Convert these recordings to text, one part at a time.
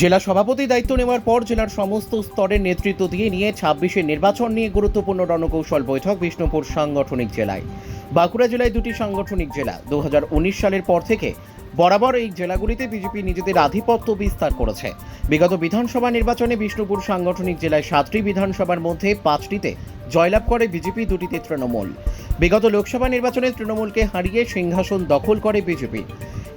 জেলা সভাপতি দায়িত্ব নেওয়ার পর জেলার সমস্ত স্তরের নেতৃত্ব দিয়ে নিয়ে ছাব্বিশে নির্বাচন নিয়ে গুরুত্বপূর্ণ রণকৌশল বৈঠক বিষ্ণুপুর সাংগঠনিক জেলায়। বাঁকুড়া জেলায় দুটি সাংগঠনিক জেলা। দুহাজার উনিশ সালের পর থেকে বরাবর এই জেলাগুলিতে বিজেপি নিজেদের আধিপত্য বিস্তার করেছে। বিগত বিধানসভা নির্বাচনে বিষ্ণুপুর সাংগঠনিক জেলায় সাতটি বিধানসভার মধ্যে পাঁচটিতে জয়লাভ করে বিজেপি, দুটিতে তৃণমূল। বিগত লোকসভা নির্বাচনে তৃণমূলকে হারিয়ে সিংহাসন দখল করে বিজেপি।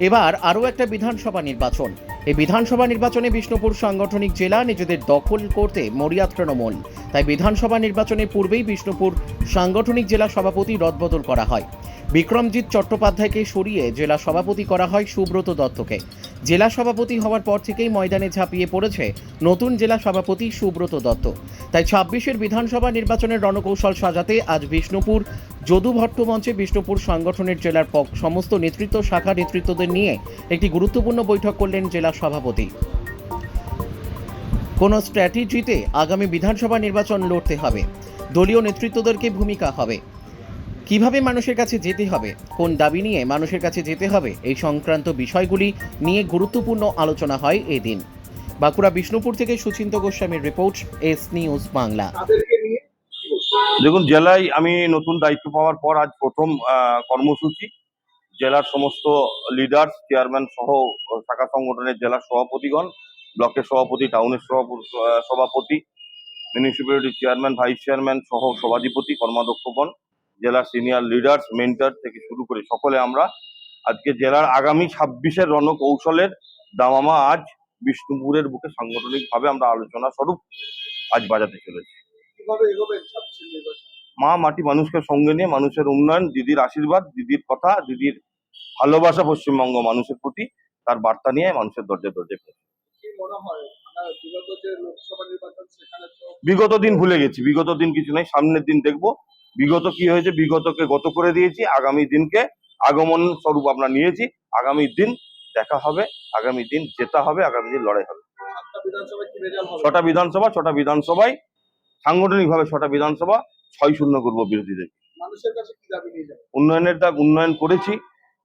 এবার আরও একটা বিধানসভা নির্বাচন। এই বিধানসভা নির্বাচনে বিষ্ণুপুর সাংগঠনিক জেলা নিজেদের দখল করতে মরিয়া তৃণমূল। তাই বিধানসভা নির্বাচনের পূর্বেই বিষ্ণুপুর সাংগঠনিক জেলা সভাপতি রদবদল করা হয়। বিক্রমজিৎ চট্টোপাধ্যায়কে সরিয়ে জেলা সভাপতি করা হয় সুব্রত দত্তকে। জেলা সভাপতি হওয়ার পর থেকেই ময়দানে ঝাঁপিয়ে পড়েছে নতুন জেলা সভাপতি সুব্রত দত্ত। তাই ছাব্বিশের বিধানসভা নির্বাচনের রণকৌশল সাজাতে আজ বিষ্ণুপুর যদু ভট্ট মঞ্চে বিষ্ণুপুর সাংগঠনের জেলার সমস্ত নেতৃত্ব, শাখা নেতৃত্বদের নিয়ে একটি গুরুত্বপূর্ণ বৈঠক করলেন জেলা সভাপতি। কোন স্ট্র্যাটেজিতে আগামী বিধানসভা নির্বাচন লড়তে হবে। দলীয় নেতৃত্বদেরকে ভূমিকা হবে। কীভাবে মানুষের কাছে যেতে হবে? কোন দাবি নিয়ে মানুষের কাছে যেতে হবে? এই সংক্রান্ত বিষয়গুলি নিয়ে গুরুত্বপূর্ণ আলোচনা হয় এদিন। বাঁকুড়া বিষ্ণুপুর থেকে সুচিন্ত গোস্বামীর রিপোর্ট, এস নিউজ বাংলা। দেখুন, জেলায় আমি নতুন দায়িত্ব পাওয়ার পর আজ প্রথম কর্মসূচি। জেলার সমস্ত লিডার চেয়ারম্যান সহ শাখা সংগঠনের জেলার সভাপতিগণ, ব্লকের সভাপতি টাউনের সভাপতি মিউনিসিপ্যালিটি চেয়ারম্যান ভাইস চেয়ারম্যান সহ সভাধিপতি, কর্মাধ্যক্ষগণ, জেলার সিনিয়র লিডার্স মেন্টার থেকে শুরু করে সকলে আমরা আজকে জেলার আগামী ছাব্বিশের রণকৌশলের দামামা আজ বিষ্ণুপুরের বুকে সাংগঠনিকভাবে আমরা আলোচনা স্বরূপ আজ বাজাতে চলেছি। মা মাটি মানুষকে সঙ্গে নিয়ে মানুষের উন্নয়ন দিদির আশীর্বাদ দিদির কথা দিদির ভালোবাসা পশ্চিমবঙ্গ মানুষের প্রতি তার বার্তা নিয়ে মানুষের দরজে দরজে পৌঁছে। বিগত দিন ভুলে গেছি বিগত দিন কিছু নাই সামনের দিন দেখব। বিগত কি হয়েছে? বিগতকে গত করে দিয়েছি আগামী দিনকে আগমন স্বরূপ আমরা নিয়েছি আগামী দিন দেখা হবে আগামী দিন জেতা হবে আগামী দিন লড়াই হবে? ছটা বিধানসভা ছটা বিধানসভায় সাংগঠনিকভাবে ছটা বিধানসভা ছয় শূন্য করব বিরোধীদের। উন্নয়নের দাগ উন্নয়ন করেছি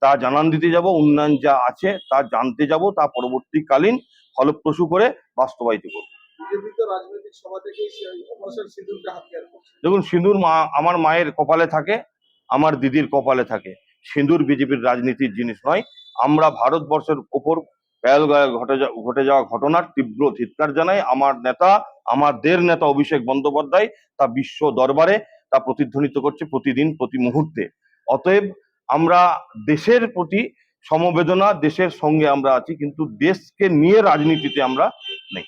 তা জানান দিতে যাব উন্নয়ন যা আছে তা জানতে যাব তা পরবর্তীকালীন ফলপ্রসূ করে বাস্তবায়িত করব। তো দেখুন সিঁদুর মা আমার মায়ের কপালে থাকে আমার দিদির কপালে থাকে। সিঁদুর বিজেপির রাজনীতির জিনিস নয়। আমরা ভারতবর্ষের ওপর পেহেলগাঁয়ে ঘটে ঘটে যাওয়া ঘটনার তীব্র ধিক্কার জানাই। আমার নেতা আমাদের নেতা অভিষেক বন্দ্যোপাধ্যায় তা বিশ্ব দরবারে তা প্রতিধ্বনিত করছে প্রতিদিন, প্রতি মুহূর্তে। অতএব আমরা দেশের প্রতি সমবেদনা, দেশের সঙ্গে আমরা আছি, কিন্তু দেশকে নিয়ে রাজনীতিতে আমরা নেই।